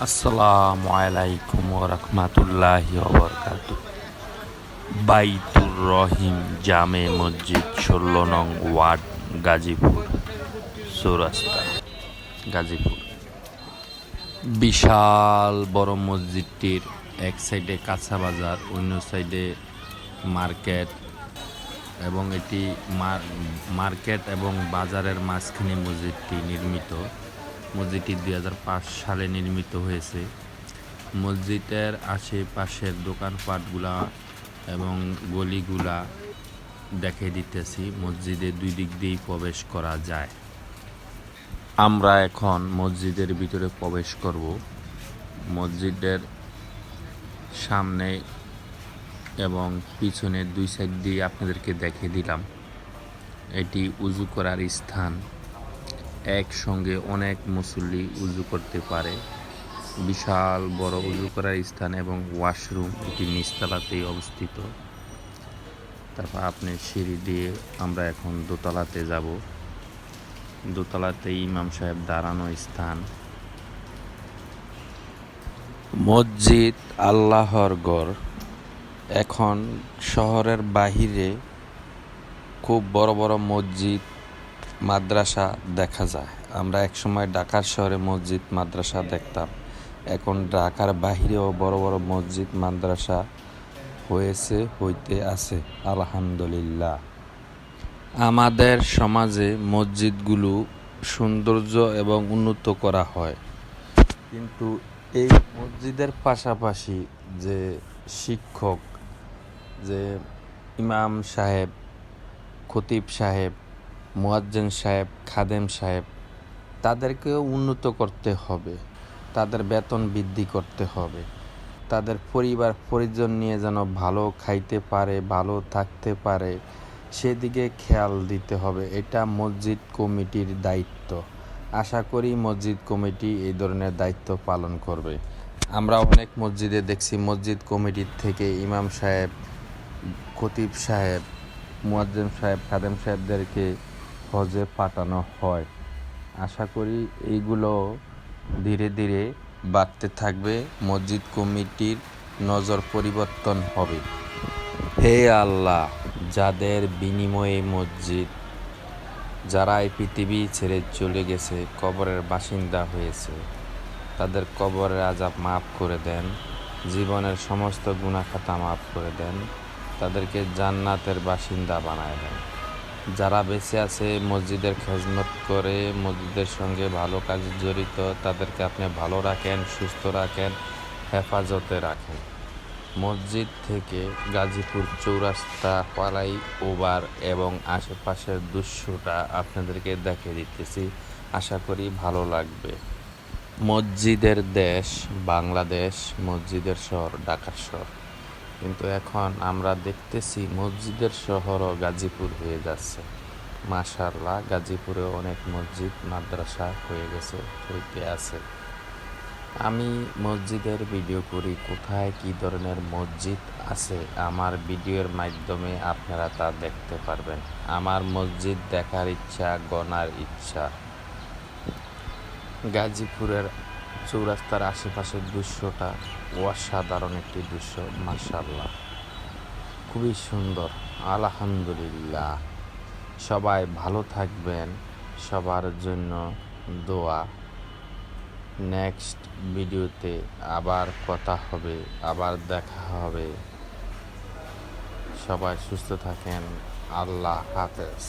আসসালামু আলাইকুম রহমাতুল্লাহ বরকাত বাইতুর রহিম জামে মসজিদ ষোলো নং ওয়ার্ড, গাজীপুর, চৌরাস্তা, গাজীপুর। বিশাল বড় মসজিদটির এক সাইডে কাঁচা বাজার, অন্য সাইডে মার্কেট এবং এটি মার- মার্কেট এবং বাজারের মাঝখানে মসজিদটি নির্মিত। মসজিদটি দুই হাজার পাঁচ সালে নির্মিত হয়েছে। মসজিদের আশেপাশের দোকানপাটগুলা এবং গলিগুলা দেখে দিতেছি, মসজিদে দুই দিক দিয়েই প্রবেশ করা যায়। আমরা এখন মসজিদের ভিতরে প্রবেশ করব। মসজিদের সামনে এবং পিছনে দুই সাইড দিয়ে আপনাদেরকে দেখে দিলাম। এটি উজু করার স্থান। একসঙ্গে অনেক মুসল্লি উজু করতে পারে। বিশাল বড় উজু করার স্থান এবং ওয়াশরুম এটি নিচতলাতেই অবস্থিত। তারপর আপনি সিঁড়ি দিয়ে আমরা এখন দোতলাতে যাব। দোতলাতে ইমাম সাহেব দাঁড়ানো স্থান। মসজিদ আল্লাহর গড় এখন শহরের বাহিরে খুব বড় বড় মসজিদ মাদ্রাসা দেখা যায়। আমরা একসময় ঢাকার শহরে মসজিদ মাদ্রাসা দেখতাম। এখন ঢাকার বাহিরেও বড় বড় মসজিদ মাদ্রাসা হয়েছে, হইতে আছে। আলহামদুলিল্লাহ। আমাদের সমাজে মসজিদগুলো সৌন্দর্য এবং উন্নত করা হয়। কিন্তু এই মসজিদের পাশাপাশি যে শিক্ষক, যে ইমাম সাহেব, খতিব সাহেব মুয়াজ্জেন সাহেব, খাদেম সাহেব তাদেরকেও উন্নত করতে হবে। তাদের বেতন বৃদ্ধি করতে হবে। তাদের পরিবার পরিজন নিয়ে যেন ভালো খাইতে পারে, ভালো থাকতে পারে, সেদিকে খেয়াল দিতে হবে। এটা মসজিদ কমিটির দায়িত্ব। আশা করি মসজিদ কমিটি এই ধরনের দায়িত্ব পালন করবে। আমরা অনেক মসজিদে দেখছি, মসজিদ কমিটির থেকে ইমাম সাহেব, খতিব সাহেব মুয়াজ্জেম সাহেব, খাদেম সাহেবদেরকে হজে পাঠানো হয়। আশা করি এইগুলো ধীরে ধীরে বাড়তে থাকবে, মসজিদ কমিটির নজর পরিবর্তন হবে। হে আল্লাহ, যাদের বিনিময়ে মসজিদ, যারা এই পৃথিবী ছেড়ে চলে গেছে, কবরের বাসিন্দা হয়েছে, তাদের কবরের আজাব মাফ করে দেন, জীবনের সমস্ত গুণাখাতা মাফ করে দেন, তাদেরকে জান্নাতের বাসিন্দা বানায় দেন। যারা বেঁচে আছে, মসজিদের খেজমত করে, মসজিদের সঙ্গে ভালো কাজে জড়িত, তাদেরকে আপনি ভালো রাখেন, সুস্থ রাখেন, হেফাজতে রাখেন। মসজিদ থেকে গাজীপুর চৌরাস্তা পালাই ওভার এবং আশেপাশের দৃশ্যটা আপনাদেরকে দেখে দিতেছি। আশা করি ভালো লাগবে। মসজিদের দেশ বাংলাদেশ, মসজিদের শহর ঢাকার শহর। কিন্তু এখন আমরা দেখতেছি মসজিদের শহরও গাজীপুর হয়ে যাচ্ছে। মাশাল্লাহ গাজীপুরে অনেক মসজিদ, মাদ্রাসা হয়ে গেছে হইতে আছে। আমি মসজিদের ভিডিও করি, কোথায় কি ধরনের মসজিদ আছে? আমার ভিডিওর মাধ্যমে আপনারা তা দেখতে পারবেন। আমার মসজিদ দেখার ইচ্ছা গনার ইচ্ছা। গাজীপুরের চৌরাস্তার আশেপাশের দৃশ্যটা অসাধারণ একটি দৃশ্য মার্শাল্লাহ খুবই সুন্দর, আলহামদুলিল্লাহ। সবাই ভালো থাকবেন, সবার জন্য দোয়া। নেক্সট ভিডিওতে আবার কথা হবে, আবার দেখা হবে। সবাই সুস্থ থাকেন, আল্লাহ হাফেজ।